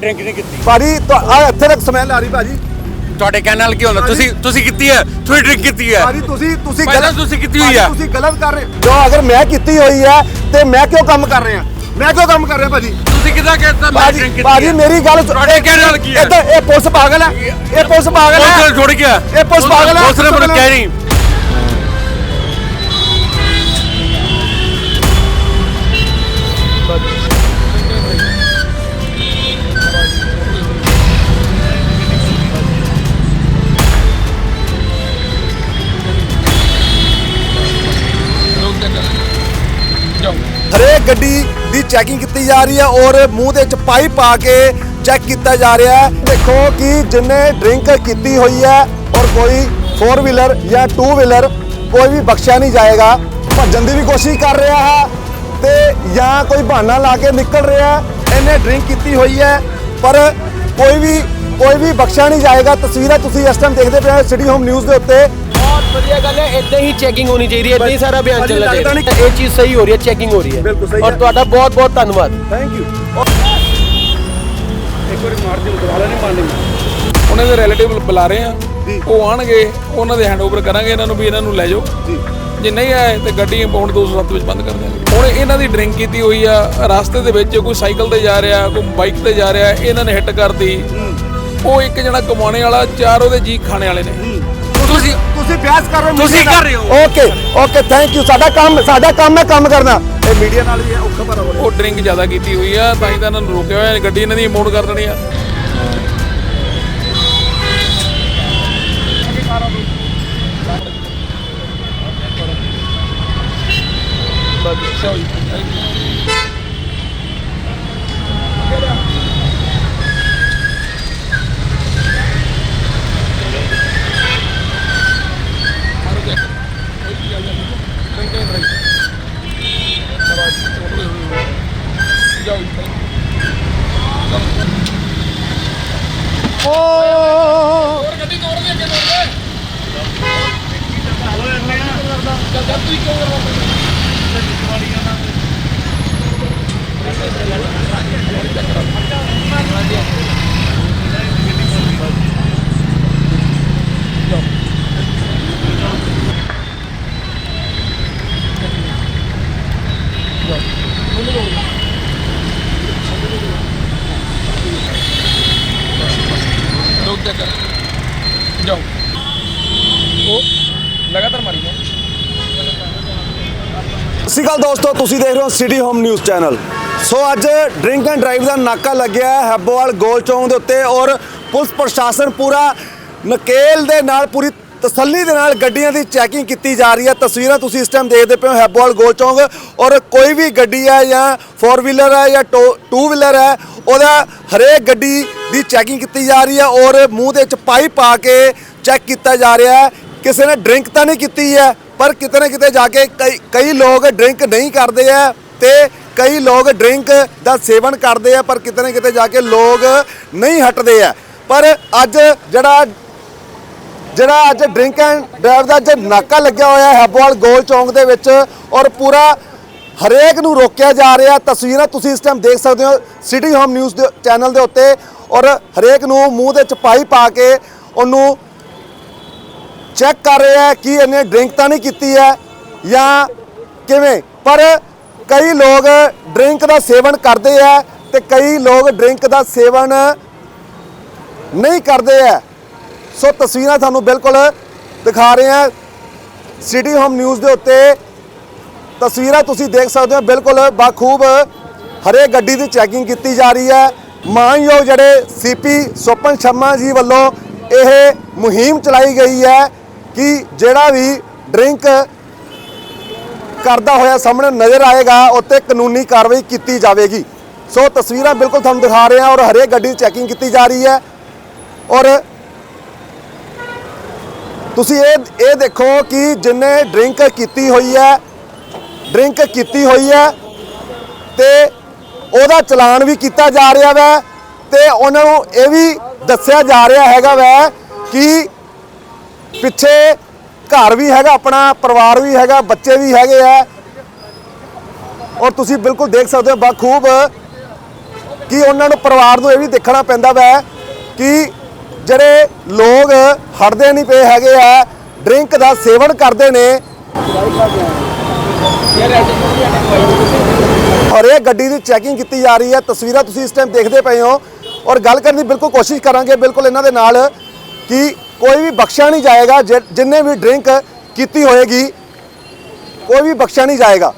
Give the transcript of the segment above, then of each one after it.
Drink ਨਹੀਂ ਕੀਤੀ ਭਾਜੀ ਆ ਇੱਥੇ ਤੱਕ ਸਮੈਲ ਆ ਰਹੀ ਭਾਜੀ। ਤੁਹਾਡੇ ਕਹਿਣ ਨਾਲ ਕੀ ਹੁੰਦਾ? ਤੁਸੀਂ ਤੁਸੀਂ ਕੀਤੀ ਹੈ? ਤੁਸੀਂ ਡਰਿੰਕ ਕੀਤੀ ਹੈ? ਭਾਜੀ ਤੁਸੀਂ ਤੁਸੀਂ ਪਹਿਲਾਂ ਤੁਸੀਂ ਕੀਤੀ ਹੋਈ ਭਾਜੀ, ਆ। ਤੁਸੀਂ ਗਲਤ ਕਰ ਰਹੇ ਜੋ ਅਗਰ ਮੈਂ ਕੀਤੀ ਹੋਈ ਹੈ ਤੇ ਮੈਂ ਕਿਉਂ ਕੰਮ ਕਰ ਰਿਹਾ? ਮੈਂ ਕਿਉਂ ਕੰਮ ਕਰ ਰਿਹਾ ਭਾਜੀ? ਤੁਸੀਂ ਕਿਦਾਂ ਕਹਿੰਦਾ ਮੈਂ ਭਾਜੀ ਡਰਿੰਕ ਕੀਤੀ ਭਾਜੀ ਹੈ? ਮੇਰੀ ਗੱਲ ਸੁਣ- ਤੁਹਾਡੇ ਕਹਿਣ ਨਾਲ ਕੀ ਹੈ? ਇਹ ਤਾਂ ਇਹ ਪੁਲਿਸ ਪਾਗਲ ਹੈ। ਇਹ ਪੁਲਿਸ ਪਾਗਲ ਪੁਲਿਸ ਹੈ ਨਾਲ ਜੁੜ ਗਿਆ। ਇਹ ਪੁਲਿਸ ਪਾਗਲ ਹੈ। ਦੂਸਰੇ ਮੈਨੂੰ ਕਹਿ ਨਹੀਂ ਗੱਡੀ ਦੀ ਚੈਕਿੰਗ ਕੀਤੀ ਜਾ ਰਹੀ ਹੈ ਔਰ ਮੂੰਹ ਦੇ ਵਿੱਚ ਪਾਈਪ ਪਾ ਕੇ ਚੈੱਕ ਕੀਤਾ ਜਾ ਰਿਹਾ ਹੈ। ਦੇਖੋ ਕਿ ਜਿੰਨੇ ਡਰਿੰਕ ਕੀਤੀ ਹੋਈ ਹੈ ਔਰ ਕੋਈ 4 ਵੀਲਰ ਜਾਂ 2 ਵੀਲਰ ਕੋਈ ਵੀ ਬਖਸ਼ਿਆ ਨਹੀਂ ਜਾਏਗਾ। ਭੱਜਣ ਦੀ ਵੀ ਕੋਸ਼ਿਸ਼ ਕਰ ਰਿਹਾ ਹੈ ਤੇ ਜਾਂ ਕੋਈ ਬਹਾਨਾ ਲਾ ਕੇ ਨਿਕਲ ਰਿਹਾ ਹੈ। ਇਹਨੇ ਡਰਿੰਕ ਕੀਤੀ ਹੋਈ ਹੈ, ਪਰ ਕੋਈ ਵੀ ਕੋਈ ਵੀ ਬਖਸ਼ਿਆ ਨਹੀਂ ਜਾਏਗਾ। ਤਸਵੀਰਾਂ ਤੁਸੀਂ ਇਸ ਟਾਈਮ ਦੇਖਦੇ ਪਏ ਹੋ ਸਿਟੀ ਹੋਮ ਨਿਊਜ਼ ਦੇ ਉੱਤੇ। ਵਧੀਆ ਗੱਲ ਹੈ ਇਦਾਂ ਹੀ ਚੈਕਿੰਗ ਹੋਣੀ ਚਾਹੀਦੀ ਹੈ ਇਦਾਂ ਹੀ ਸਾਰਾ ਅਭਿਆਨ ਚੱਲਣਾ ਚਾਹੀਦਾ। ਹੈ ਇਹ ਚੀਜ਼ ਸਹੀ ਹੋ ਰਹੀ ਹੈ ਚੈਕਿੰਗ ਹੋ ਰਹੀ ਹੈ। ਬਿਲਕੁਲ ਸਹੀ ਔਰ। ਤੁਹਾਡਾ ਬਹੁਤ ਬਹੁਤ ਧੰਨਵਾਦ। ਥੈਂਕ ਯੂ ਉਹਨਾਂ ਦੇ ਰਿਲੇਟਿਵ ਬੁਲਾ ਰਹੇ ਆ। ਉਹ ਆਣਗੇ ਉਹਨਾਂ ਦੇ ਹੈਂਡਓਵਰ ਕਰਾਂਗੇ ਇਹਨਾਂ ਨੂੰ ਵੀ ਇਹਨਾਂ ਨੂੰ ਲੈ ਜਾਓ। ਜੀ। ਜੇ ਨਹੀਂ ਆਏ ਤੇ ਗੱਡੀ ਇੰਪਾਊਂਡ 207 ਵਿੱਚ ਬੰਦ ਕਰ ਦਿਆਂਗੇ। ਹੁਣ ਇਹਨਾਂ ਦੀ ਡਰਿੰਕ ਕੀਤੀ ਹੋਈ ਆ ਰਸਤੇ ਦੇ ਵਿੱਚ ਕੋਈ ਸਾਈਕਲ ਤੇ ਜਾ ਰਿਹਾ ਕੋਈ ਬਾਈਕ ਤੇ ਜਾ ਰਿਹਾ ਇਹਨਾਂ ਨੇ ਹਿੱਟ ਕਰਤੀ। ਉਹ ਇੱਕ ਜਣਾ ਕਮਾਉਣੇ ਵਾਲਾ ਚਾਰ ਉਹਦੇ ਜੀ ਖਾਣੇ ਵਾਲੇ ਨੇ। ਤੁਸੀਂ ਬਿਆਸ ਕਰ ਰਹੇ ਹੋ ਤੁਸੀਂ ਕਰ ਰਹੇ ਹੋ। ਓਕੇ ਓਕੇ ਥੈਂਕ ਯੂ ਸਾਡਾ ਕੰਮ ਸਾਡਾ ਕੰਮ ਹੈ ਕੰਮ ਕਰਨਾ। ਇਹ ਮੀਡੀਆ ਨਾਲ ਵੀ ਔਖਾ ਪਰ ਹੋ ਰਿਹਾ। ਉਹ ਡਰਿੰਕ ਜ਼ਿਆਦਾ ਕੀਤੀ ਹੋਈ ਆ ਤਾਂ ਹੀ ਤਾਂ ਇਹਨਾਂ ਨੂੰ ਰੋਕਿਆ ਹੋਇਆ ਗੱਡੀ ਇਹਨਾਂ ਦੀ ਇੰਪਾਊਂਡ ਕਰ ਦੇਣੀ ਆ ਦੇ ਕਰ ਜਾਓ ਉਹ ਲਗਾਤਾਰ ਮਾਰੀ ਜਾਓ ਸਤਿ ਸ਼੍ਰੀ ਅਕਾਲ ਦੋਸਤੋ, ਤੁਸੀਂ ਦੇਖ ਰਹੇ ਹੋ city home news channel. So ਅੱਜ ਡਰਿੰਕ ਐਂਡ ਡਰਾਈਵ ਦਾ ਨਾਕਾ ਲੱਗਿਆ ਹੈ ਹੈਬੋਵਾਲ ਗੋਲ ਚੌਂਕ ਦੇ ਉੱਤੇ ਔਰ ਪੁਲਿਸ ਪ੍ਰਸ਼ਾਸਨ ਪੂਰਾ ਨਕੇਲ ਦੇ ਨਾਲ, ਪੂਰੀ ਤਸੱਲੀ ਦੇ ਨਾਲ ਗੱਡੀਆਂ ਦੀ ਚੈਕਿੰਗ ਕੀਤੀ ਜਾ ਰਹੀ ਹੈ। ਤਸਵੀਰਾਂ ਤੁਸੀਂ ਇਸ ਟਾਈਮ ਦੇਖਦੇ ਪਏ ਹੋ, ਹੈਬੋਵਾਲ ਗੋਲ ਚੌਂਕ ਔਰ ਕੋਈ ਵੀ ਗੱਡੀ ਹੈ ਜਾਂ 4 ਵੀਲਰ ਹੈ ਜਾਂ 2 ਵੀਲਰ ਹੈ, ਉਹਦਾ ਹਰੇਕ ਗੱਡੀ ਦੀ ਚੈਕਿੰਗ ਕੀਤੀ ਜਾ ਰਹੀ ਹੈ ਔਰ ਮੂੰਹ ਦੇ ਵਿੱਚ ਪਾਈਪ ਪਾ ਕੇ ਚੈੱਕ ਕੀਤਾ ਜਾ ਰਿਹਾ ਹੈ। ਕਿਸੇ ਨੇ ਡਰਿੰਕ ਤਾਂ ਨਹੀਂ ਕੀਤੀ ਹੈ? ਪਰ ਕਿਤੇ ਨਾ ਕਿਤੇ ਜਾ ਕੇ ਕਈ ਕਈ ਲੋਕ ਡਰਿੰਕ ਨਹੀਂ ਕਰਦੇ ਆ ਤੇ ਕਈ ਲੋਕ ਡਰਿੰਕ ਦਾ ਸੇਵਨ ਕਰਦੇ ਆ, ਪਰ ਕਿਤੇ ਨਾ ਕਿਤੇ ਜਾ ਕੇ ਲੋਕ ਨਹੀਂ ਹਟਦੇ ਆ। ਪਰ ਅੱਜ ਜਿਹੜਾ ਜਿਹੜਾ ਅੱਜ ਡਰਿੰਕ ਐਂਡ ਡਰਾਈਵ ਦਾ ਅੱਜ ਨਾਕਾ ਲੱਗਿਆ ਹੋਇਆ ਹੈ ਹੈਬੋਵਾਲ ਗੋਲ ਚੌਂਕ ਦੇ ਵਿੱਚ ਔਰ ਪੂਰਾ ਹਰੇਕ ਨੂੰ ਰੋਕਿਆ ਜਾ ਰਿਹਾ। ਤਸਵੀਰਾਂ ਤੁਸੀਂ ਇਸ ਟਾਈਮ ਦੇਖ ਸਕਦੇ ਹੋ ਸਿਟੀ ਹੋਮ ਨਿਊਜ਼ ਦੇ ਚੈਨਲ ਦੇ ਉੱਤੇ ਔਰ ਹਰੇਕ ਨੂੰ ਮੂੰਹ ਦੇ ਚ ਪਾਈ ਪਾ ਕੇ ਉਹਨੂੰ ਚੈੱਕ ਕਰ ਰਿਹਾ ਹੈ ਕਿ ਇਹਨੇ ਡਰਿੰਕ ਤਾਂ ਨਹੀਂ ਕੀਤੀ ਹੈ ਜਾਂ ਕਿਵੇਂ? ਪਰ ਕਈ ਲੋਕ ਡਰਿੰਕ ਦਾ ਸੇਵਨ ਕਰਦੇ ਆ ਤੇ ਕਈ ਲੋਕ ਡਰਿੰਕ ਦਾ ਸੇਵਨ ਨਹੀਂ ਕਰਦੇ ਆ ਸੋ ਤਸਵੀਰਾਂ ਤੁਹਾਨੂੰ ਬਿਲਕੁਲ ਦਿਖਾ ਰਹੇ ਹਾਂ। ਸਿਟੀ ਹੋਮ ਨਿਊਜ਼ ਦੇ ਉੱਤੇ ਤਸਵੀਰਾਂ ਤੁਸੀਂ ਦੇਖ ਸਕਦੇ ਹੋ। ਬਿਲਕੁਲ ਬਾਖੂਬ ਹਰੇ ਗੱਡੀ ਦੀ ਚੈਕਿੰਗ ਕੀਤੀ ਜਾ ਰਹੀ ਹੈ। ਮਾਨਯੋਗ ਜਿਹੜੇ ਸੀਪੀ ਸੋਪਨ ਸ਼ਰਮਾ ਜੀ ਵੱਲੋਂ ਇਹ ਮੁਹਿੰਮ ਚਲਾਈ ਗਈ ਹੈ। ਕਿ ਜਿਹੜਾ ਵੀ ਡਰਿੰਕ ਕਰਦਾ ਹੋਇਆ ਸਾਹਮਣੇ ਨਜ਼ਰ ਆਏਗਾ, ਉੱਤੇ ਕਾਨੂੰਨੀ ਕਾਰਵਾਈ ਕੀਤੀ ਜਾਵੇਗੀ। ਸੋ ਤਸਵੀਰਾਂ ਬਿਲਕੁਲ ਤੁਹਾਨੂੰ ਦਿਖਾ ਰਹੇ ਹਾਂ ਔਰ ਹਰੇਕ ਗੱਡੀ ਦੀ ਚੈਕਿੰਗ ਕੀਤੀ ਜਾ ਰਹੀ ਹੈ। ਔਰ ਤੁਸੀਂ ਇਹ ਇਹ ਦੇਖੋ ਕਿ ਜਿੰਨੇ ਡਰਿੰਕ ਕੀਤੀ ਹੋਈ ਹੈ, ਡਰਿੰਕ ਕੀਤੀ ਹੋਈ ਹੈ ਤੇ ਉਹਦਾ ਚਲਾਨ ਵੀ ਕੀਤਾ ਜਾ ਰਿਹਾ ਵੈ ਤੇ ਉਹਨਾਂ ਨੂੰ ਇਹ ਵੀ ਦੱਸਿਆ ਜਾ ਰਿਹਾ ਹੈਗਾ ਵੈ ਕਿ ਪਿੱਛੇ ਘਰ ਵੀ ਹੈਗਾ, ਆਪਣਾ ਪਰਿਵਾਰ ਵੀ ਹੈਗਾ, ਬੱਚੇ ਵੀ ਹੈਗੇ ਆ। ਔਰ ਤੁਸੀਂ ਬਿਲਕੁਲ ਦੇਖ ਸਕਦੇ ਹੋ ਬਖੂਬ ਕਿ ਉਹਨਾਂ ਨੂੰ ਪਰਿਵਾਰ ਨੂੰ ਇਹ ਵੀ ਦੇਖਣਾ ਪੈਂਦਾ ਵੈ ਕਿ ਜਿਹੜੇ ਲੋਕ ਹਟਦੇ ਨਹੀਂ ਪਏ ਹੈਗੇ ਆ, ਡਰਿੰਕ ਦਾ ਸੇਵਨ ਕਰਦੇ ਨੇ। ਔਰ ਇਹ ਗੱਡੀ ਦੀ ਚੈਕਿੰਗ ਕੀਤੀ ਜਾ ਰਹੀ ਹੈ, ਤਸਵੀਰਾਂ ਤੁਸੀਂ ਇਸ ਟਾਈਮ ਦੇਖਦੇ ਪਏ ਹੋ। ਔਰ ਗੱਲ ਕਰਨ ਦੀ ਬਿਲਕੁਲ ਕੋਸ਼ਿਸ਼ ਕਰਾਂਗੇ ਬਿਲਕੁਲ ਇਹਨਾਂ ਦੇ ਨਾਲ ਕਿ ਕੋਈ ਵੀ ਬਖਸ਼ਿਆ ਨਹੀਂ ਜਾਏਗਾ ਜਿੰਨੇ ਵੀ ਡਰਿੰਕ ਕੀਤੀ ਹੋਏਗੀ, ਕੋਈ ਵੀ ਬਖਸ਼ਿਆ ਨਹੀਂ ਜਾਏਗਾ।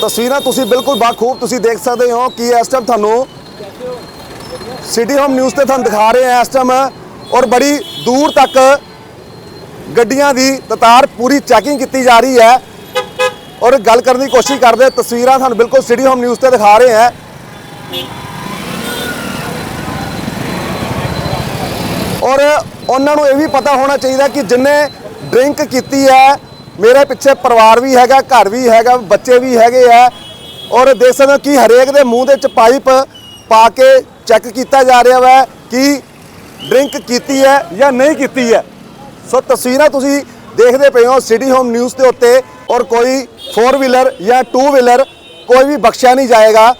ਤਸਵੀਰਾਂ ਤੁਸੀਂ ਬਿਲਕੁਲ ਬਾਖੂਬ ਤੁਸੀਂ ਦੇਖ ਸਕਦੇ ਹੋ ਕਿ ਇਸ ਟਾਈਮ ਤੁਹਾਨੂੰ ਸਿਟੀ ਹੋਮ ਨਿਊਜ਼ ਤੇ ਤੁਹਾਨੂੰ ਦਿਖਾ ਰਹੇ ਹਾਂ ਇਸ ਟਾਈਮ ਔਰ ਬੜੀ ਦੂਰ ਤੱਕ ਗੱਡੀਆਂ ਦੀ ਤਤਾਰ ਪੂਰੀ ਚੈਕਿੰਗ ਕੀਤੀ ਜਾ ਰਹੀ ਹੈ। ਔਰ ਗੱਲ ਕਰਨ ਦੀ ਕੋਸ਼ਿਸ਼ ਕਰਦੇ ਤਸਵੀਰਾਂ ਤੁਹਾਨੂੰ ਬਿਲਕੁਲ ਸਿਟੀ ਹੋਮ ਨਿਊਜ਼ ਤੇ ਦਿਖਾ ਰਹੇ ਹਾਂ। ਔਰ ਉਹਨਾਂ ਨੂੰ ਇਹ ਵੀ ਪਤਾ ਹੋਣਾ ਚਾਹੀਦਾ ਕਿ ਜਿੰਨੇ ਡਰਿੰਕ ਕੀਤੀ ਹੈ, ਮੇਰੇ ਪਿੱਛੇ ਪਰਿਵਾਰ ਵੀ ਹੈਗਾ, ਘਰ ਵੀ ਹੈਗਾ, ਬੱਚੇ ਵੀ ਹੈਗੇ ਆ। ਔਰ ਦੇਖ ਸਕਦੇ ਹੋ ਕਿ ਹਰੇਕ ਦੇ ਮੂੰਹ ਦੇ ਵਿੱਚ ਪਾਈਪ ਪਾ ਕੇ ਚੈੱਕ ਕੀਤਾ ਜਾ ਰਿਹਾ ਵਾ ਕਿ ਡਰਿੰਕ ਕੀਤੀ ਹੈ ਜਾਂ ਨਹੀਂ ਕੀਤੀ ਹੈ। ਸੋ ਤਸਵੀਰਾਂ ਤੁਸੀਂ ਦੇਖਦੇ ਪਏ ਹੋ ਸਿਟੀ ਹੋਮ ਨਿਊਜ਼ ਦੇ ਉੱਤੇ ਔਰ ਕੋਈ 4 ਵੀਲਰ ਜਾਂ 2 ਵੀਲਰ ਕੋਈ ਵੀ ਬਖਸ਼ਿਆ ਨਹੀਂ ਜਾਏਗਾ।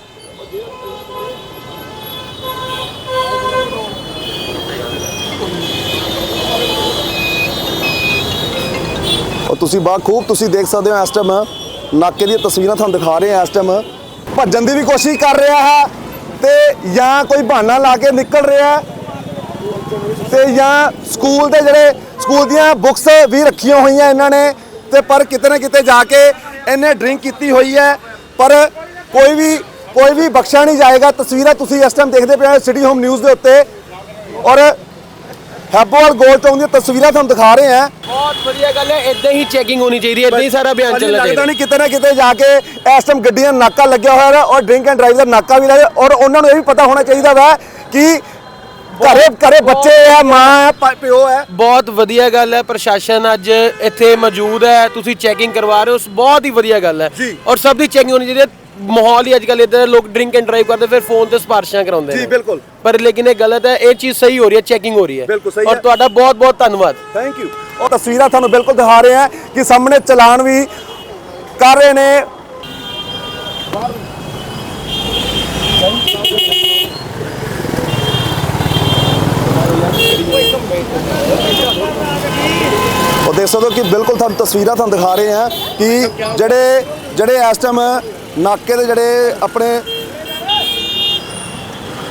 ਔਰ ਤੁਸੀਂ ਬਾ ਖੂਬ ਤੁਸੀਂ ਦੇਖ ਸਕਦੇ ਹੋ ਇਸ ਟਾਈਮ ਨਾਕੇ ਦੀਆਂ ਤਸਵੀਰਾਂ ਤੁਹਾਨੂੰ ਦਿਖਾ ਰਹੇ ਹਾਂ ਇਸ ਟਾਈਮ ਭੱਜਣ ਦੀ ਵੀ ਕੋਸ਼ਿਸ਼ ਕਰ ਰਿਹਾ ਹੈ ਤੇ ਜਾਂ ਕੋਈ ਬਹਾਨਾ ਲਾ ਕੇ ਨਿਕਲ ਰਿਹਾ ਹੈ ਤੇ ਜਾਂ ਸਕੂਲ ਦੇ ਜਿਹੜੇ ਸਕੂਲ ਦੀਆਂ ਬੁੱਕਸ ਵੀ ਰੱਖੀਆਂ ਹੋਈਆਂ ਇਹਨਾਂ ਨੇ ਤੇ ਪਰ ਕਿਤੇ ਨਾ ਕਿਤੇ ਜਾ ਕੇ ਇਹਨੇ ਡਰਿੰਕ ਕੀਤੀ ਹੋਈ ਹੈ। ਪਰ ਕੋਈ ਵੀ ਕੋਈ ਵੀ ਬਖਸ਼ਿਆ ਨਹੀਂ ਜਾਏਗਾ। ਤਸਵੀਰਾਂ ਤੁਸੀਂ ਇਸ ਟਾਈਮ ਦੇਖਦੇ ਪਏ ਹੋ ਸਿਟੀ ਹੋਮ ਨਿਊਜ਼ ਦੇ ਉੱਤੇ। ਔਰ ਹੈਬੋਵਾਲ ਗੋਲ ਚੌਂਕ ਦੀਆਂ ਤਸਵੀਰਾਂ ਤੁਹਾਨੂੰ ਦਿਖਾ ਰਹੇ ਹਾਂ। ਬਹੁਤ ਵਧੀਆ ਗੱਲ ਹੈ ਇਦਾਂ ਹੀ ਚੈਕਿੰਗ ਹੋਣੀ ਚਾਹੀਦੀ ਹੈ ਇਦਾਂ ਹੀ ਸਾਰਾ ਅਭਿਆਨ ਚੱਲਣਾ ਲੱਗਦਾ ਚਾਹੀਦਾ। ਨਹੀਂ ਕਿਤੇ ਨਾ ਕਿਤੇ ਜਾ ਕੇ ਇਸ ਟਾਈਮ ਗੱਡੀਆਂ ਨਾਕਾ ਲੱਗਿਆ ਹੋਇਆ ਹੈ ਔਰ ਡਰਿੰਕ ਐਂਡ ਡਰਾਈਵ ਦਾ ਨਾਕਾ ਵੀ ਲੱਗਾ ਔਰ ਉਹਨਾਂ ਨੂੰ ਇਹ ਵੀ ਪਤਾ ਹੋਣਾ ਚਾਹੀਦਾ ਵਾ ਕਿ ਘਰੇ ਘਰੇ ਬੱਚੇ ਆ ਮਾਂ ਹੈ ਪਿਓ ਹੈ ਬਹੁਤ ਵਧੀਆ ਗੱਲ ਹੈ ਪ੍ਰਸ਼ਾਸਨ ਅੱਜ ਇੱਥੇ ਮੌਜੂਦ ਹੈ ਤੁਸੀਂ ਚੈਕਿੰਗ ਕਰਵਾ ਰਹੇ ਹੋ ਬਹੁਤ ਹੀ ਵਧੀਆ ਗੱਲ ਹੈ। ਔਰ ਸਭ ਦੀ ਚੈਕਿੰਗ ਹੋਣੀ ਚਾਹੀਦੀ ਹੈ। ਮਾਹੌਲ ਹੀ ਅੱਜ ਕੱਲ੍ਹ ਇਦਾਂ ਲੋਕ ਡਰਿੰਕ ਐਂਡ ਡਰਾਈਵ ਕਰਦੇ ਫਿਰ ਫੋਨ ਤੇ ਸਪਾਰਸ਼ਾਂ ਕਰਾਉਂਦੇ ਜੀ, ਨੇ। ਬਿਲਕੁਲ। ਪਰ ਲੇਕਿਨ ਇਹ ਗਲਤ ਹੈ ਇਹ ਚੀਜ਼ ਸਹੀ ਹੋ ਰਹੀ ਹੈ ਚੈਕਿੰਗ ਹੋ ਰਹੀ ਹੈ। ਬਿਲਕੁਲ ਸਹੀ ਔਰ ਹੈ। ਤੁਹਾਡਾ ਬਹੁਤ ਬਹੁਤ ਧੰਨਵਾਦ। ਥੈਂਕ ਯੂ ਉਹ ਤਸਵੀਰਾਂ ਤੁਹਾਨੂੰ ਬਿਲਕੁਲ ਦਿਖਾ ਰਹੇ ਹਾਂ ਕਿ ਸਾਹਮਣੇ ਚਲਾਨ ਵੀ ਕਰ ਰਹੇ ਨੇ। ਉਹ ਦੇਖ ਸਕਦੇ ਹੋ ਕਿ ਬਿਲਕੁਲ ਤੁਹਾਨੂੰ ਤਸਵੀਰਾਂ ਤੁਹਾਨੂੰ ਦਿਖਾ ਰਹੇ ਹਾਂ ਕਿ ਜਿਹੜੇ ਜਿਹੜੇ ਇਸ ਟਾਈਮ ਨਾਕੇ ਦੇ ਜਿਹੜੇ ਆਪਣੇ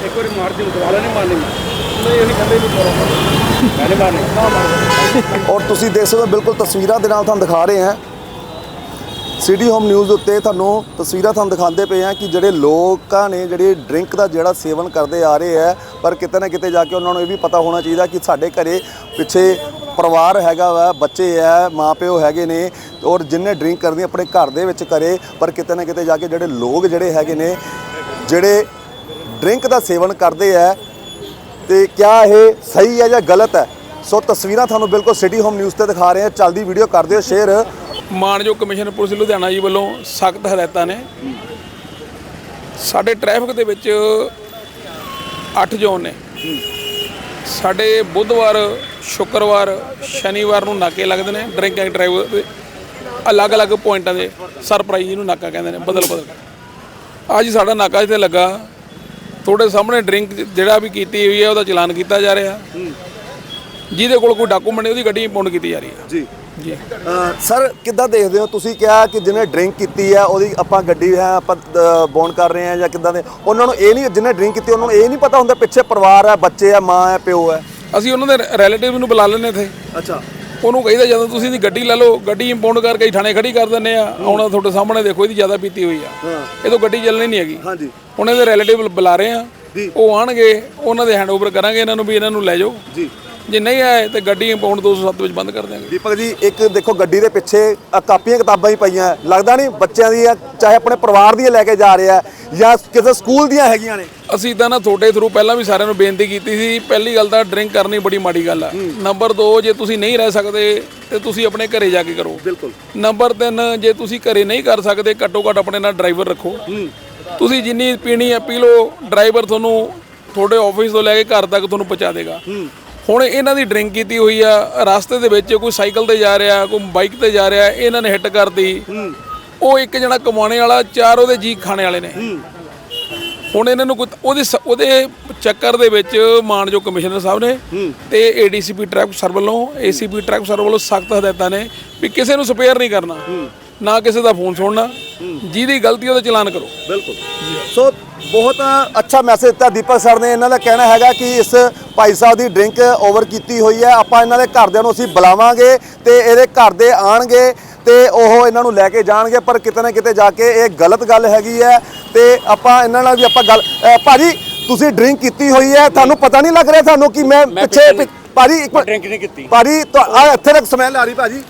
ਇੱਕ ਵਾਰੀ ਮਾਰ ਦਿਓ ਦੁਬਾਰਾ ਨਹੀਂ ਮਾਰਨੀ। ਨਹੀਂ ਇਹ ਨਹੀਂ ਕਹਿੰਦੇ ਵੀ ਮੈਂ ਨਹੀਂ ਮਾਰਨੀ। ਔਰ ਤੁਸੀਂ ਦੇਖ ਸਕਦੇ ਹੋ ਬਿਲਕੁਲ ਤਸਵੀਰਾਂ ਦੇ ਨਾਲ ਤੁਹਾਨੂੰ ਦਿਖਾ ਰਹੇ ਹਾਂ। ਸਿਟੀ ਹੋਮ ਨਿਊਜ਼ ਉੱਤੇ ਤੁਹਾਨੂੰ ਤਸਵੀਰਾਂ ਤੁਹਾਨੂੰ ਦਿਖਾਉਂਦੇ ਪਏ ਆ ਕਿ ਜਿਹੜੇ ਲੋਕਾਂ ਨੇ ਜਿਹੜੇ ਡਰਿੰਕ ਦਾ ਜਿਹੜਾ ਸੇਵਨ ਕਰਦੇ ਆ ਰਹੇ ਆ ਪਰ ਕਿਤੇ ਨਾ ਕਿਤੇ ਜਾ ਕੇ ਉਹਨਾਂ ਨੂੰ ਇਹ ਵੀ ਪਤਾ ਹੋਣਾ ਚਾਹੀਦਾ ਕਿ ਸਾਡੇ ਘਰੇ ਪਿੱਛੇ ਪਰਿਵਾਰ ਹੈਗਾ ਵਾ, ਬੱਚੇ ਆ, ਮਾਪਿਓ ਹੈਗੇ ਨੇ ਔਰ ਜਿੰਨੇ ਡਰਿੰਕ ਕਰਦੀ ਆਪਣੇ ਘਰ ਦੇ ਵਿੱਚ ਕਰੇ, ਪਰ ਕਿਤੇ ਨਾ ਕਿਤੇ ਜਾ ਕੇ ਜਿਹੜੇ ਲੋਕ ਜਿਹੜੇ ਹੈਗੇ ਨੇ, ਜਿਹੜੇ ਡਰਿੰਕ ਦਾ ਸੇਵਨ ਕਰਦੇ ਆ, ਤੇ ਕਿਆ ਇਹ ਸਹੀ ਹੈ ਜਾਂ ਗਲਤ ਹੈ ਸੋ ਤਸਵੀਰਾਂ ਤੁਹਾਨੂੰ ਬਿਲਕੁਲ ਸਿਟੀ ਹੋਮ ਨਿਊਜ਼ ਤੇ ਦਿਖਾ ਰਹੇ ਹਾਂ। ਚੱਲਦੀ ਵੀਡੀਓ ਕਰ ਦਿਓ ਸ਼ੇਅਰ ਮਾਨਯੋਗ ਕਮਿਸ਼ਨਰ ਪੁਲਿਸ ਲੁਧਿਆਣਾ ਜੀ ਵੱਲੋਂ ਸਖਤ ਹਦਾਇਤਾਂ ਨੇ। ਸਾਡੇ ਟ੍ਰੈਫਿਕ ਦੇ ਵਿੱਚ 8 ਜ਼ੋਨ ਨੇ। ਸਾਡੇ ਬੁੱਧਵਾਰ ਸ਼ੁੱਕਰਵਾਰ ਸ਼ਨੀਵਾਰ ਨੂੰ ਨਾਕੇ ਲੱਗਦੇ ਨੇ ਡਰਿੰਕ ਐਂਡ ਡਰਾਈਵ ਦੇ ਅਲੱਗ-ਅਲੱਗ ਪੁਆਇੰਟਾਂ ਦੇ ਸਰਪ੍ਰਾਈਜ਼ ਨੂੰ ਨਾਕਾ ਕਹਿੰਦੇ ਨੇ ਬਦਲ ਬਦਲ ਅੱਜ ਸਾਡਾ ਨਾਕਾ ਇੱਥੇ ਲੱਗਾ ਤੁਹਾਡੇ ਸਾਹਮਣੇ ਡਰਿੰਕ ਜਿਹੜਾ ਵੀ ਕੀਤੀ ਹੋਈ ਹੈ ਉਹਦਾ ਚਲਾਨ ਕੀਤਾ ਜਾ ਰਿਹਾ। ਜਿਹਦੇ ਕੋਲ ਕੋਈ ਡਾਕੂਮੈਂਟ ਨਹੀਂ ਉਹਦੀ ਗੱਡੀ ਇੰਪਾਊਂਡ ਕੀਤੀ ਜਾ ਰਹੀ ਹੈ। ਜੀ। ਜੀ। ਸਰ ਕਿੱਦਾਂ ਦੇਖਦੇ ਹੋ? ਤੁਸੀਂ ਕਿਹਾ ਕਿ ਜਿਹਨੇ ਡਰਿੰਕ ਕੀਤੀ ਹੈ ਉਹਦੀ ਆਪਾਂ ਗੱਡੀ ਹੈ ਆਪਾਂ ਬੌਨ ਕਰ ਰਹੇ ਹਾਂ ਜਾਂ ਕਿੱਦਾਂ ਦੇ। ਉਹਨਾਂ ਨੂੰ ਇਹ ਨਹੀਂ ਜਿਹਨੇ ਡਰਿੰਕ ਕੀਤੀ ਉਹਨਾਂ ਨੂੰ ਇਹ ਨਹੀਂ ਪਤਾ ਹੁੰਦਾ ਪਿੱਛੇ ਪਰਿਵਾਰ ਹੈ ਬੱਚੇ ਹੈ ਮਾਂ ਹੈ ਪਿਓ ਹੈ। ਅਸੀਂ ਉਹਨਾਂ ਦੇ ਰਿਲੇਟਿਵ ਨੂੰ ਬੁਲਾ ਲੈਂਦੇ ਇੱਥੇ। ਅੱਛਾ। ਉਹਨੂੰ ਕਹੀਦਾ ਜਦੋਂ ਤੁਸੀਂ ਇਹਦੀ ਗੱਡੀ ਲੈ ਲਓ ਗੱਡੀ ਇੰਪਾਊਂਡ ਕਰਕੇ ਥਾਣੇ ਖੜੀ ਕਰ ਦਿੰਦੇ ਆ। ਆਉਣਾ ਤੁਹਾਡੇ ਸਾਹਮਣੇ ਦੇਖੋ ਇਹਦੀ ਜ਼ਿਆਦਾ ਪੀਤੀ ਹੋਈ ਆ। ਇਹ ਤੋਂ ਗੱਡੀ ਚੱਲਣੀ ਨਹੀਂ ਹੈਗੀ। ਹਾਂਜੀ। ਹੁਣ ਇਹਦੇ ਰਿਲੇਟਿਵ ਬੁਲਾ ਰਹੇ ਆ। ਉਹ ਆਣਗੇ ਉਹਨਾਂ ਦੇ ਹੈਂਡਓਵਰ ਕਰਾਂਗੇ ਇਹਨਾਂ ਨੂੰ ਵੀ ਇਹਨਾਂ ਨੂੰ ਲੈ ਜਾਓ। ਜੀ। ਜੇ ਨਹੀਂ ਆਏ ਤੇ ਗੱਡੀ ਇੰਪਾਊਂਡ 207 ਵਿੱਚ ਬੰਦ ਕਰ ਦਿਆਂਗੇ। ਦੀਪਕ ਜੀ ਇੱਕ ਦੇਖੋ ਗੱਡੀ ਦੇ ਪਿੱਛੇ ਕਾਪੀਆਂ ਕਿਤਾਬਾਂ ਹੀ ਪਈਆਂ। ਲੱਗਦਾ ਨਹੀਂ ਬੱਚਿਆਂ ਦੀ ਹੈ ਚਾਹੇ ਆਪਣੇ ਪਰਿਵਾਰ ਦੀ ਲੈ ਕੇ ਜਾ ਰਿਹਾ ਜਾਂ ਕਿਸੇ ਸਕੂਲ ਦੀਆਂ ਹੈਗੀਆਂ ਨੇ। ਅਸੀਂ ਤਾਂ ਨਾ ਤੁਹਾਡੇ ਥਰੂ ਪਹਿਲਾਂ ਵੀ ਸਾਰਿਆਂ ਨੂੰ ਬੇਨਤੀ ਕੀਤੀ ਸੀ ਪਹਿਲੀ ਗੱਲ ਤਾਂ ਡਰਿੰਕ ਕਰਨੀ ਬੜੀ ਮਾੜੀ ਗੱਲ ਆ। ਨੰਬਰ 2 ਜੇ ਤੁਸੀਂ ਨਹੀਂ ਰਹਿ ਸਕਦੇ ਤੇ ਤੁਸੀਂ ਆਪਣੇ ਘਰੇ ਜਾ ਕੇ ਕਰੋ। ਬਿਲਕੁਲ। ਨੰਬਰ 3 ਜੇ ਤੁਸੀਂ ਘਰੇ ਨਹੀਂ ਕਰ ਸਕਦੇ ਘੱਟੋ ਘੱਟ ਆਪਣੇ ਨਾਲ ਡਰਾਈਵਰ ਰੱਖੋ। ਤੁਸੀਂ ਜਿੰਨੀ ਪੀਣੀ ਹੈ ਪੀ ਲਓ ਡਰਾਈਵਰ ਤੁਹਾਨੂੰ ਤੁਹਾਡੇ ਆਫਿਸ ਤੋਂ ਲੈ ਕੇ ਘਰ ਤੱਕ ਤੁਹਾਨੂੰ ਪਹੁੰਚਾ ਦੇਗਾ। ਹੁਣ ਇਹਨਾਂ ਦੀ ਡਰਿੰਕ ਕੀਤੀ ਹੋਈ ਆ, ਰਸਤੇ ਦੇ ਵਿੱਚ ਕੋਈ ਸਾਈਕਲ ਤੇ ਜਾ ਰਿਹਾ, ਕੋਈ ਬਾਈਕ ਤੇ ਜਾ ਰਿਹਾ, ਇਹਨਾਂ ਨੇ ਹਿੱਟ ਕਰਤੀ। ਉਹ ਇੱਕ ਜਣਾ ਕਮਾਉਣੇ ਵਾਲਾ, ਚਾਰ ਉਹਦੇ ਜੀ ਖਾਣੇ ਵਾਲੇ ਨੇ। ਹੁਣ ਇਹਨਾਂ ਨੂੰ ਉਹਦੇ ਉਹਦੇ ਚੱਕਰ ਦੇ ਵਿੱਚ ਮਾਨਯੋਗ ਕਮਿਸ਼ਨਰ ਸਾਹਿਬ ਨੇ ਤੇ ਏਡੀਸੀਪੀ ਟ੍ਰੈਫਿਕ ਸਰ ਵੱਲੋਂ ਏਸੀਪੀ ਟ੍ਰੈਫਿਕ ਸਰ ਵੱਲੋਂ ਸਖਤ ਹਦਾਇਤਾਂ ਨੇ ਵੀ ਕਿਸੇ ਨੂੰ ਸਪੇਅਰ ਨਹੀਂ ਕਰਨਾ, ਨਾ ਕਿਸੇ ਦਾ ਫੋਨ ਸੁਣਨਾ, ਜਿਹਦੀ ਗਲਤੀ ਉਹਦਾ ਚਲਾਨ ਕਰੋ। ਬਿਲਕੁਲ। ਸੋ ਬਹੁਤ ਅੱਛਾ ਮੈਸੇਜ ਦਿੱਤਾ ਦੀਪਕ ਸਰ ਨੇ। ਇਹਨਾਂ ਦਾ ਕਹਿਣਾ ਹੈਗਾ ਕਿ ਇਸ ਭਾਈ ਸਾਹਿਬ ਦੀ ਡਰਿੰਕ ਓਵਰ ਕੀਤੀ ਹੋਈ ਹੈ। ਆਪਾਂ ਇਹਨਾਂ ਦੇ ਘਰਦਿਆਂ ਨੂੰ ਅਸੀਂ ਬੁਲਾਵਾਂਗੇ ਤੇ ਇਹਦੇ ਘਰ ਦੇ ਆਣਗੇ ਤੇ ਉਹ ਇਹਨਾਂ ਨੂੰ ਲੈ ਕੇ ਜਾਣਗੇ। ਪਰ ਕਿਤੇ ਨਾ ਕਿਤੇ ਜਾ ਕੇ ਇਹ ਗਲਤ ਗੱਲ ਹੈਗੀ ਹੈ ਤੇ ਆਪਾਂ ਇਹਨਾਂ ਨਾਲ ਵੀ ਆਪਾਂ ਗੱਲ ਅ, ਭਾਜੀ ਤੁਸੀਂ ਡਰਿੰਕ ਕੀਤੀ ਹੋਈ ਹੈ। ਤੁਹਾਨੂੰ ਪਤਾ ਨਹੀਂ ਲੱਗ ਰਿਹਾ ਤੁਹਾਨੂੰ ਕਿ ਮੈਂ ਪਿੱਛੇ ਪਿ- ਭਾਜੀ ਇੱਕ ਮਿੰਟ। ਡਰਿੰਕ ਨਹੀਂ ਕੀਤੀ। ਭਾਜੀ ਤੁਹਾ- ਆ ਇੱਥੇ ਤੱਕ ਸਮੈਲ ਆ ਰਹੀ ਭਾਜੀ।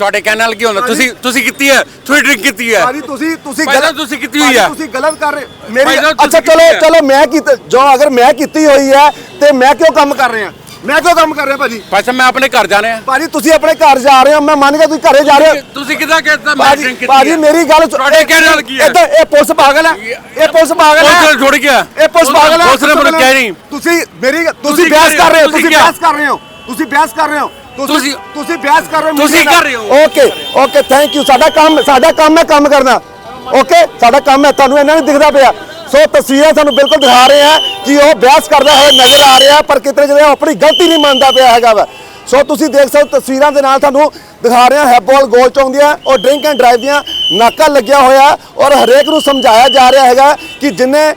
ਤੁਹਾਡੇ ਕਹਿਣ ਨਾਲ ਕੀ ਹੁੰਦਾ? ਤੁਸੀਂ ਤੁਸੀਂ ਕੀਤੀ ਹੈ? ਤੁਸੀਂ ਡਰਿੰਕ ਕੀਤੀ ਹੈ? ਭਾਜੀ ਤੁਸੀਂ ਤੁਸੀਂ ਸਾਹਿਬ ਤੁਸੀਂ ਕੀਤੀ ਹੋਈ ਭਾਜੀ ਆ। ਤੁਸੀਂ ਗਲਤ ਕਰ ਰਹੇ ਮੇਰੀ ਅੱਛਾ ਚਲੋ। ਚਲੋ ਮੈਂ ਕੀਤੀ ਜੋ ਅਗਰ ਮੈਂ ਕੀਤੀ ਹੋਈ ਹੈ ਤੇ ਮੈਂ ਕਿਉਂ ਕੰਮ ਕਰ ਰਿਹਾ? ਮੈਂ ਕਿਉਂ ਕੰਮ ਕਰ ਰਿਹਾ ਭਾਜੀ? ਸਾਹਿਬ ਮੈਂ ਆਪਣੇ ਘਰ ਜਾਣਾ ਹੈ ਭਾਜੀ ਤੁਸੀਂ ਆਪਣੇ ਘਰ ਜਾ ਰਹੇ ਹੋ ਮੈਂ ਮੰਨ ਗਿਆ ਤੁਸੀਂ ਘਰੇ ਜਾ ਰਹੇ ਹੋ। ਤੁਸੀਂ ਕਿਦਾਂ ਕਹਿਤਾ ਮੈਂ ਭਾਜੀ ਡਰਿੰਕ ਕੀਤੀ ਭਾਜੀ ਹੈ? ਮੇਰੀ ਗੱਲ ਤੁਹਾਡੇ ਕਹਿਣ ਨਾਲ ਕੀ ਹੈ? ਇਹ ਪੁਲਿਸ ਪਾਗਲ ਹੈ। ਇਹ ਪੁਲਿਸ ਪਾਗਲ ਪੁਲਿਸ ਹੈ ਨਾਲ ਜੁੜ ਗਿਆ ਇਹ ਪੁਲਿਸ ਪਾਗਲ ਹੈ। ਪੁਲਿਸ ਨੇ ਮੈਨੂੰ ਕਿਹਾ ਨਹੀਂ। ਤੁਸੀਂ ਮੇਰੀ ਤੁਸੀਂ ਬਹਿਸ ਕਰ ਰਹੇ ਹੋ ਤੁਸੀਂ। ਬਹਿਸ ਕਰ ਰਹੇ ਹੋ। ਤੁਸੀਂ ਬਹਿਸ ਕਰ ਰਹੇ ਹੋ। ਤੁਸੀਂ- ਤੁਸੀਂ ਬਹਿਸ ਕਰ ਰਹੇ ਹੋ ਤੁਸੀਂ ਕਰ ਰਹੇ ਹੋ। ਓਕੇ ਓਕੇ ਥੈਂਕ ਯੂ ਸਾਡਾ ਕੰਮ ਸਾਡਾ ਕੰਮ ਹੈ ਕੰਮ ਕਰਨਾ। ਓਕੇ ਸਾਡਾ ਕੰਮ ਹੈ। ਤੁਹਾਨੂੰ ਇਹਨਾਂ ਨਹੀਂ ਦਿਖਦਾ ਪਿਆ। ਸੋ ਤਸਵੀਰਾਂ ਤੁਹਾਨੂੰ ਬਿਲਕੁਲ ਦਿਖਾ ਰਹੇ ਆ ਕਿ ਉਹ ਬਹਿਸ ਕਰਦਾ ਹੋਇਆ ਨਜ਼ਰ ਆ ਰਿਹਾ ਪਰ ਕਿਤੇ ਜਿਹੜੇ ਆਪਣੀ ਗਲਤੀ ਨਹੀਂ ਮੰਨਦਾ ਪਿਆ ਹੈਗਾ ਵਾ। ਸੋ ਤੁਸੀਂ ਦੇਖ ਸਕਦੇ ਤਸਵੀਰਾਂ ਦੇ ਨਾਲ ਤੁਹਾਨੂੰ ਦਿਖਾ ਰਹੇ ਹਾਂ ਹੈਬੋਲ ਗੋਲ ਚੌਂਕ ਦੀਆਂ ਔਰ ਡਰਿੰਕ ਐਂਡ ਡਰਾਈਵ ਦੀਆਂ ਨਾਕਾ ਲੱਗਿਆ ਹੋਇਆ ਔਰ ਹਰੇਕ ਨੂੰ ਸਮਝਾਇਆ ਜਾ ਰਿਹਾ ਹੈਗਾ ਕਿ ਜਿੰਨੇ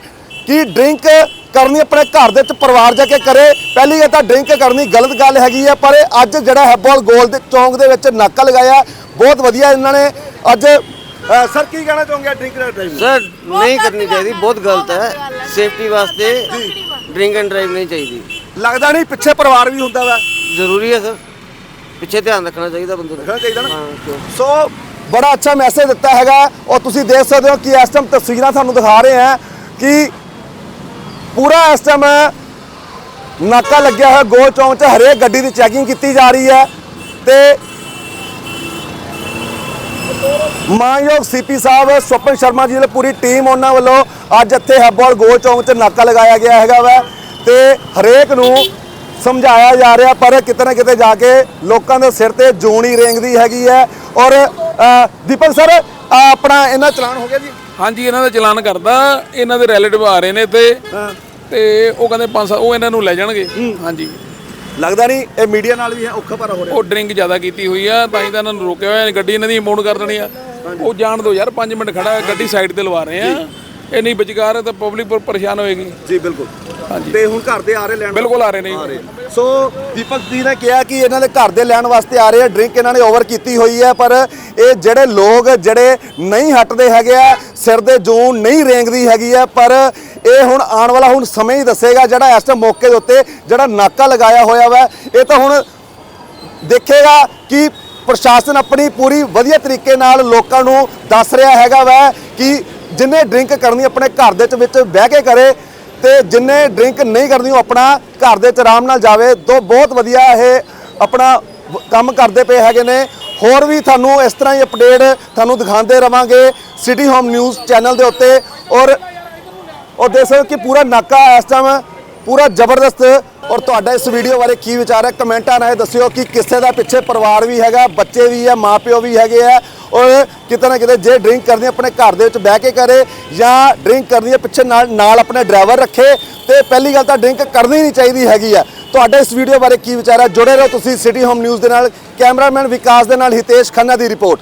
ਕਿ ਡਰਿੰਕ ਕਰਨੀ ਆਪਣੇ ਘਰ ਦੇ ਵਿੱਚ ਪਰਿਵਾਰ ਜਾ ਕੇ ਕਰੇ। ਪਹਿਲੀ ਗੱਲ ਤਾਂ ਡਰਿੰਕ ਕਰਨੀ ਗਲਤ ਗੱਲ ਹੈਗੀ ਹੈ ਪਰ ਇਹ ਅੱਜ ਜਿਹੜਾ ਹੈਬੋਲ ਗੋਲ ਦੇ ਚੌਂਕ ਦੇ ਵਿੱਚ ਨਾਕਾ ਲਗਾਇਆ। ਬਹੁਤ ਵਧੀਆ ਇਹਨਾਂ ਨੇ ਅੱਜ ਸਰ ਕੀ ਕਹਿਣਾ ਚਾਹੋਗੇ ਡਰਿੰਕ ਡਰਾਈਵ ਸਰ ਨਹੀਂ ਕਰਨੀ ਚਾਹੀਦੀ ਬਹੁਤ ਗਲਤ ਹੈ। ਸੇਫਟੀ ਵਾਸਤੇ ਡਰਿੰਕ ਐਂਡ ਡਰਾਈਵ ਨਹੀਂ ਚਾਹੀਦੀ। ਲੱਗਦਾ ਨਹੀਂ ਪਿੱਛੇ ਪਰਿਵਾਰ ਵੀ ਹੁੰਦਾ ਵਾ। ਜ਼ਰੂਰੀ ਹੈ ਸਰ ਪਿੱਛੇ ਧਿਆਨ ਰੱਖਣਾ ਚਾਹੀਦਾ ਬੰਦੇ ਨੂੰ ਰੱਖਣਾ ਚਾਹੀਦਾ ਨਾ। ਹਾਂ ਸੋ ਬੜਾ ਅੱਛਾ ਮੈਸੇਜ ਦਿੱਤਾ ਹੈਗਾ। ਔਰ ਤੁਸੀਂ ਦੇਖ ਸਕਦੇ ਹੋ ਕਿ ਇਸ ਟਾਈਮ ਤਸਵੀਰਾਂ ਤੁਹਾਨੂੰ ਦਿਖਾ ਰਹੇ ਹਾਂ ਕਿ ਪੂਰਾ ਇਸ ਟਾਈਮ ਨਾਕਾ ਲੱਗਿਆ ਹੋਇਆ ਗੋਲ ਚੌਂਕ 'ਚ ਹਰੇਕ ਗੱਡੀ ਦੀ ਚੈਕਿੰਗ ਕੀਤੀ ਜਾ ਰਹੀ ਹੈ ਤੇ ਮਾਨਯੋਗ ਸੀਪੀ ਸਾਹਿਬ ਸਵਪਨ ਸ਼ਰਮਾ ਜੀ ਦੀ ਪੂਰੀ ਟੀਮ ਉਹਨਾਂ ਵੱਲੋਂ ਅੱਜ ਇੱਥੇ ਹੈਬੋਲ ਗੋਲ ਚੌਂਕ 'ਚ ਨਾਕਾ ਲਗਾਇਆ ਗਿਆ ਹੈਗਾ ਵਾ ਤੇ ਹਰੇਕ ਨੂੰ ਸਮਝਾਇਆ ਜਾ ਰਿਹਾ ਪਰ ਕਿਤੇ ਨਾ ਕਿਤੇ ਜਾ ਕੇ ਲੋਕਾਂ ਦੇ ਸਿਰ ਤੇ ਜੂਣੀ ਰੇਂਗਦੀ ਹੈਗੀ ਹੈ ਔਰ ਦੀਪਕ ਸਰ ਆਪਣਾ ਇਹਨਾਂ ਚਲਾਨ ਹੋ ਗਿਆ ਜੀ? ਹਾਂਜੀ ਇਹਨਾਂ ਦਾ ਚਲਾਨ ਕਰਦਾ। ਇਹਨਾਂ ਦੇ ਰਿਲੇਟਿਵ ਆ ਰਹੇ ਨੇ ਇੱਥੇ। ਤੇ ਉਹ ਕਹਿੰਦੇ ਪੰਜ ਸੱਤ ਉਹ ਇਹਨਾਂ ਨੂੰ ਲੈ ਜਾਣਗੇ। ਹਾਂਜੀ। ਲੱਗਦਾ ਨਹੀਂ ਇਹ ਮੀਡੀਆ ਨਾਲ ਵੀ ਹੈ ਔਖਾ ਭਾਰਾ ਹੋ ਰਿਹਾ। ਉਹ ਡਰਿੰਕ ਜ਼ਿਆਦਾ ਕੀਤੀ ਹੋਈ ਆ ਤਾਂ ਹੀ ਤਾਂ ਇਹਨਾਂ ਨੂੰ ਰੋਕਿਆ ਹੋਇਆ ਗੱਡੀ ਇਹਨਾਂ ਦੀ ਇੰਪਾਊਂਡ ਕਰ ਦੇਣੀ ਆ। ਉਹ ਜਾਣ ਦਿਓ ਯਾਰ 5 ਮਿੰਟ ਖੜਾ ਗੱਡੀ ਸਾਈਡ ਤੇ ਲਵਾ ਰਹੇ ਆ। ਇਹ ਨਹੀਂ ਵਿਚਕਾਰ ਤਾਂ ਪਬਲਿਕ ਪਰ ਪਰੇਸ਼ਾਨ ਹੋਏਗੀ। ਜੀ ਬਿਲਕੁਲ। ਹਾਂਜੀ। ਤੇ ਹੁਣ ਘਰ ਦੇ ਆ ਰਹੇ ਲੈਣ ਬਿਲਕੁਲ ਆ ਰਹੇ ਨੇ। ਸੋ ਦੀਪਕ ਜੀ ਨੇ ਕਿਹਾ ਕਿ ਇਹਨਾਂ ਦੇ ਘਰ ਦੇ ਲੈਣ ਵਾਸਤੇ ਆ ਰਹੇ ਆ ਡਰਿੰਕ ਇਹਨਾਂ ਨੇ ਓਵਰ ਕੀਤੀ ਹੋਈ ਹੈ ਪਰ ਇਹ ਜਿਹੜੇ ਲੋਕ ਜਿਹੜੇ ਨਹੀਂ ਹਟਦੇ ਹੈਗੇ ਆ ਸਿਰ ਦੇ ਜੂਨ ਨਹੀਂ ਰੇਂਗਦੀ ਹੈਗੀ ਹੈ ਪਰ ਇਹ ਹੁਣ ਆਉਣ ਵਾਲਾ ਹੁਣ ਸਮੇਂ ਹੀ ਦੱਸੇਗਾ ਜਿਹੜਾ ਇਸ ਮੌਕੇ ਦੇ ਉੱਤੇ ਜਿਹੜਾ ਨਾਕਾ ਲਗਾਇਆ ਹੋਇਆ ਵਾ। ਇਹ ਤਾਂ ਹੁਣ ਦੇਖੇਗਾ ਕਿ ਪ੍ਰਸ਼ਾਸਨ ਆਪਣੀ ਪੂਰੀ ਵਧੀਆ ਤਰੀਕੇ ਨਾਲ ਲੋਕਾਂ ਨੂੰ ਦੱਸ ਰਿਹਾ ਹੈਗਾ ਵੈ ਕਿ ਜਿੰਨੇ ਡਰਿੰਕ ਕਰਨੀ ਆਪਣੇ ਘਰ ਦੇ ਵਿੱਚ ਬਹਿ ਕੇ ਕਰੇ ਤੇ ਜਿੰਨੇ ਡਰਿੰਕ ਨਹੀਂ ਕਰਨੀ ਉਹ ਆਪਣਾ ਘਰ ਦੇ ਚ ਆਰਾਮ ਨਾਲ ਜਾਵੇ। ਦੋ ਬਹੁਤ ਵਧੀਆ ਇਹ ਆਪਣਾ ਕੰਮ ਕਰਦੇ ਪਏ ਹੈਗੇ ਨੇ। ਹੋਰ ਵੀ ਤੁਹਾਨੂੰ ਇਸ ਤਰ੍ਹਾਂ ਹੀ ਅਪਡੇਟ ਤੁਹਾਨੂੰ ਦਿਖਾਉਂਦੇ ਰਵਾਂਗੇ। ਸਿਟੀ ਹੋਮ ਨਿਊਜ਼ ਚੈਨਲ ਦੇ ਉੱਤੇ ਔਰ ਔਰ ਦੇਖ ਸਕਦੇ ਹੋ ਕਿ ਪੂਰਾ ਨਾਕਾ ਇਸ ਟਾਈਮ ਪੂਰਾ ਜ਼ਬਰਦਸਤ। ਔਰ ਤੁਹਾਡਾ ਇਸ ਵੀਡੀਓ ਬਾਰੇ ਕੀ ਵਿਚਾਰ ਹੈ? ਕਮੈਂਟਾਂ ਰਾਹੀਂ ਦੱਸਿਓ ਕਿ ਕਿਸੇ ਦਾ ਪਿੱਛੇ ਪਰਿਵਾਰ ਵੀ ਹੈਗਾ, ਬੱਚੇ ਵੀ ਹੈ, ਮਾਪਿਓ ਵੀ ਹੈਗੇ ਆ ਔਰ ਕਿਤੇ ਨਾ ਕਿਤੇ ਜੇ ਡਰਿੰਕ ਕਰਨੀ ਆਪਣੇ ਘਰ ਦੇ ਵਿੱਚ ਬਹਿ ਕੇ ਕਰੇ ਜਾਂ ਡਰਿੰਕ ਕਰਨੀ ਹੈ, ਪਿੱਛੇ ਨਾਲ ਨਾਲ ਆਪਣੇ ਡਰਾਈਵਰ ਰੱਖੇ, ਤੇ ਪਹਿਲੀ ਗੱਲ ਤਾਂ ਡਰਿੰਕ ਕਰਨੀ ਨਹੀਂ ਚਾਹੀਦੀ ਹੈਗੀ ਆ ਤੁਹਾਡਾ ਇਸ ਵੀਡੀਓ ਬਾਰੇ ਕੀ ਵਿਚਾਰ ਹੈ? ਜੁੜੇ ਰਹੋ ਤੁਸੀਂ ਸਿਟੀ ਹੋਮ ਨਿਊਜ਼ ਦੇ ਨਾਲ, ਕੈਮਰਾਮੈਨ ਵਿਕਾਸ ਦੇ ਨਾਲ ਹਿਤੇਸ਼ ਖੰਨਾ ਦੀ ਰਿਪੋਰਟ।